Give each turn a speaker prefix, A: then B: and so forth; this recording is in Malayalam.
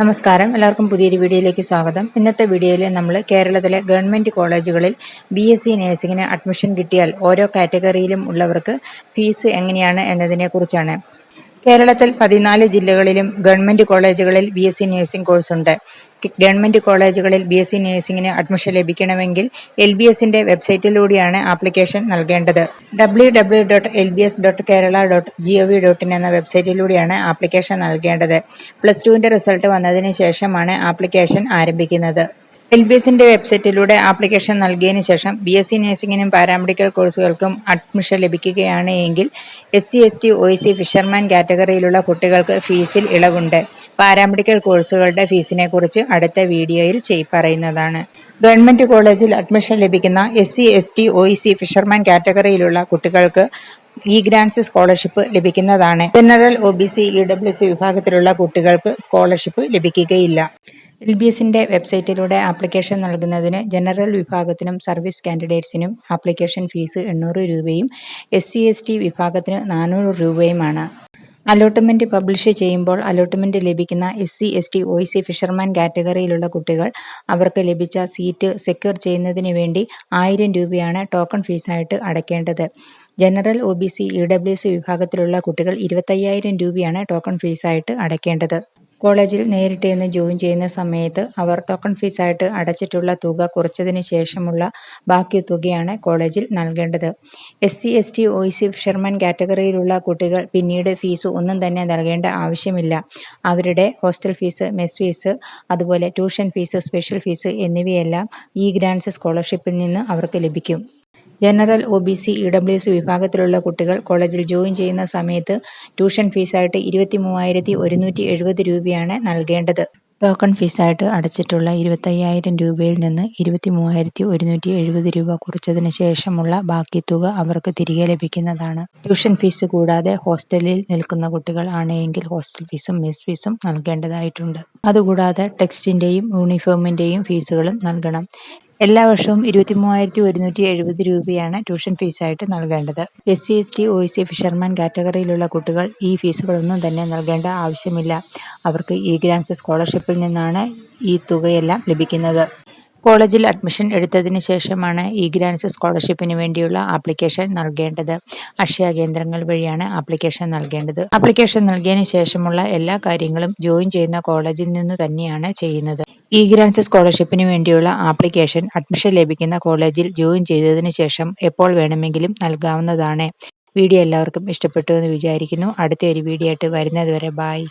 A: നമസ്കാരം. എല്ലാവർക്കും പുതിയൊരു വീഡിയോയിലേക്ക് സ്വാഗതം. ഇന്നത്തെ വീഡിയോയിൽ നമ്മൾ കേരളത്തിലെ ഗവൺമെന്റ് കോളേജുകളിൽ ബി എസ് സി നഴ്സിങ്ങിന് അഡ്മിഷൻ കിട്ടിയാൽ ഓരോ കാറ്റഗറിയിലും ഉള്ളവർക്ക് ഫീസ് എങ്ങനെയാണ് എന്നതിനെക്കുറിച്ചാണ്. കേരളത്തിൽ പതിനാല് ജില്ലകളിലും ഗവൺമെന്റ് കോളേജുകളിൽ ബി എസ് സി നഴ്സിംഗ് കോഴ്സുണ്ട്. ഗവൺമെന്റ് കോളേജുകളിൽ ബി എസ് സി നഴ്സിംഗിന് അഡ്മിഷൻ ലഭിക്കണമെങ്കിൽ എൽ ബി എസിന്റെ വെബ്സൈറ്റിലൂടെയാണ് ആപ്ലിക്കേഷൻ നൽകേണ്ടത്. W W dot L B S dot Kerala dot G O V dot in എന്ന വെബ്സൈറ്റിലൂടെയാണ് ആപ്ലിക്കേഷൻ നൽകേണ്ടത്. പ്ലസ് ടുവിന്റെ റിസൾട്ട് വന്നതിന് ശേഷമാണ് ആപ്ലിക്കേഷൻ ആരംഭിക്കുന്നത്. എൽ ബി എസിന്റെ വെബ്സൈറ്റിലൂടെ ആപ്ലിക്കേഷൻ നൽകിയതിന് ശേഷം ബി എസ് സി നഴ്സിംഗിനും പാരാമെഡിക്കൽ കോഴ്സുകൾക്കും അഡ്മിഷൻ ലഭിക്കുകയാണ് എങ്കിൽ S C S T O C fisherman കാറ്റഗറിയിലുള്ള കുട്ടികൾക്ക് ഫീസിൽ ഇളവുണ്ട്. പാരാമെഡിക്കൽ കോഴ്സുകളുടെ ഫീസിനെ കുറിച്ച് അടുത്ത വീഡിയോയിൽ ചെയ് പറയുന്നതാണ്. ഗവൺമെന്റ് കോളേജിൽ അഡ്മിഷൻ ലഭിക്കുന്ന S C S T O C fisherman കാറ്റഗറിയിലുള്ള കുട്ടികൾക്ക് ഇ ഗ്രാൻസ് സ്കോളർഷിപ്പ് ലഭിക്കുന്നതാണ്. General O B C E W C വിഭാഗത്തിലുള്ള കുട്ടികൾക്ക് സ്കോളർഷിപ്പ് ലഭിക്കുകയില്ല. എൽ ബി എസിന്റെ വെബ്സൈറ്റിലൂടെ ആപ്ലിക്കേഷൻ നൽകുന്നതിന് ജനറൽ വിഭാഗത്തിനും സർവീസ് കാൻഡിഡേറ്റ്സിനും ആപ്ലിക്കേഷൻ ഫീസ് എണ്ണൂറ് രൂപയും എസ് സി എസ് ടി വിഭാഗത്തിന് നാനൂറ് രൂപയുമാണ്. അലോട്ട്മെന്റ് പബ്ലിഷ് ചെയ്യുമ്പോൾ അലോട്ട്മെന്റ് ലഭിക്കുന്ന S C S T O C fisherman കാറ്റഗറിയിലുള്ള കുട്ടികൾ അവർക്ക് ലഭിച്ച സീറ്റ് സെക്യൂർ ചെയ്യുന്നതിന് വേണ്ടി ആയിരം രൂപയാണ് ടോക്കൺ ഫീസായിട്ട് അടയ്ക്കേണ്ടത്. General O B C E W C വിഭാഗത്തിലുള്ള കുട്ടികൾ ഇരുപത്തയ്യായിരം രൂപയാണ് ടോക്കൺ ഫീസായിട്ട് അടയ്ക്കേണ്ടത്. കോളേജിൽ നേരിട്ട് ചെന്ന് ജോയിൻ ചെയ്യുന്ന സമയത്ത് അവർ ടോക്കൺ ഫീസായിട്ട് അടച്ചിട്ടുള്ള തുക കുറച്ചതിന് ശേഷമുള്ള ബാക്കി തുകയാണ് കോളേജിൽ നൽകേണ്ടത്. S C S T O C fisherman കാറ്റഗറിയിലുള്ള കുട്ടികൾ പിന്നീട് ഫീസ് ഒന്നും തന്നെ നൽകേണ്ട ആവശ്യമില്ല. അവരുടെ ഹോസ്റ്റൽ ഫീസ് മെസ് ഫീസ് അതുപോലെ ട്യൂഷൻ ഫീസ് സ്പെഷ്യൽ ഫീസ് എന്നിവയെല്ലാം ഈ ഗ്രാൻസ് സ്കോളർഷിപ്പിൽ നിന്ന് അവർക്ക് ലഭിക്കും. General O B C E W C വിഭാഗത്തിലുള്ള കുട്ടികൾ കോളേജിൽ ജോയിൻ ചെയ്യുന്ന സമയത്ത് ട്യൂഷൻ ഫീസായിട്ട് ഇരുപത്തി മൂവായിരത്തി ഒരുന്നൂറ്റി എഴുപത് രൂപയാണ് നൽകേണ്ടത്. ടോക്കൺ ഫീസായിട്ട് അടച്ചിട്ടുള്ള ഇരുപത്തയ്യായിരം രൂപയിൽ നിന്ന് ഇരുപത്തി മൂവായിരത്തി ഒരുന്നൂറ്റി എഴുപത് രൂപ കുറച്ചതിന് ശേഷമുള്ള ബാക്കി തുക അവർക്ക് തിരികെ ലഭിക്കുന്നതാണ്. ട്യൂഷൻ ഫീസ് കൂടാതെ ഹോസ്റ്റലിൽ നിൽക്കുന്ന കുട്ടികൾ ആണെങ്കിൽ ഹോസ്റ്റൽ ഫീസും മെസ് ഫീസും നൽകേണ്ടതായിട്ടുണ്ട്. അതുകൂടാതെ ടെക്സ്റ്റിന്റെയും യൂണിഫോമിന്റെയും ഫീസുകളും നൽകണം. എല്ലാ വർഷവും ഇരുപത്തി മൂവായിരത്തി ഒരുന്നൂറ്റി എഴുപത് രൂപയാണ് ട്യൂഷൻ ഫീസായിട്ട് നൽകേണ്ടത്. S C S T O C fisherman കാറ്റഗറിയിലുള്ള കുട്ടികൾ ഈ ഫീസുകളൊന്നും തന്നെ നൽകേണ്ട ആവശ്യമില്ല. അവർക്ക് ഈ ഗ്രാൻസ് സ്കോളർഷിപ്പിൽ നിന്നാണ് ഈ തുകയെല്ലാം ലഭിക്കുന്നത്. കോളേജിൽ അഡ്മിഷൻ എടുത്തതിന് ശേഷമാണ് ഈ ഗ്രാൻസ് സ്കോളർഷിപ്പിന് വേണ്ടിയുള്ള ആപ്ലിക്കേഷൻ നൽകേണ്ടത്. അക്ഷയ കേന്ദ്രങ്ങൾ വഴിയാണ് ആപ്ലിക്കേഷൻ നൽകേണ്ടത്. ആപ്ലിക്കേഷൻ നൽകിയതിന് ശേഷമുള്ള എല്ലാ കാര്യങ്ങളും ജോയിൻ ചെയ്യുന്ന കോളേജിൽ നിന്ന് തന്നെയാണ് ചെയ്യുന്നത്. ഈ ഗ്രാൻസ് സ്കോളർഷിപ്പിന് വേണ്ടിയുള്ള ആപ്ലിക്കേഷൻ അഡ്മിഷൻ ലഭിക്കുന്ന കോളേജിൽ ജോയിൻ ചെയ്തതിന് ശേഷം എപ്പോൾ വേണമെങ്കിലും നൽകാവുന്നതാണ്. വീഡിയോ എല്ലാവർക്കും ഇഷ്ടപ്പെട്ടു എന്ന് വിചാരിക്കുന്നു. അടുത്ത ഒരു വീഡിയോ ആയിട്ട് വരുന്നത് വരെ ബായ്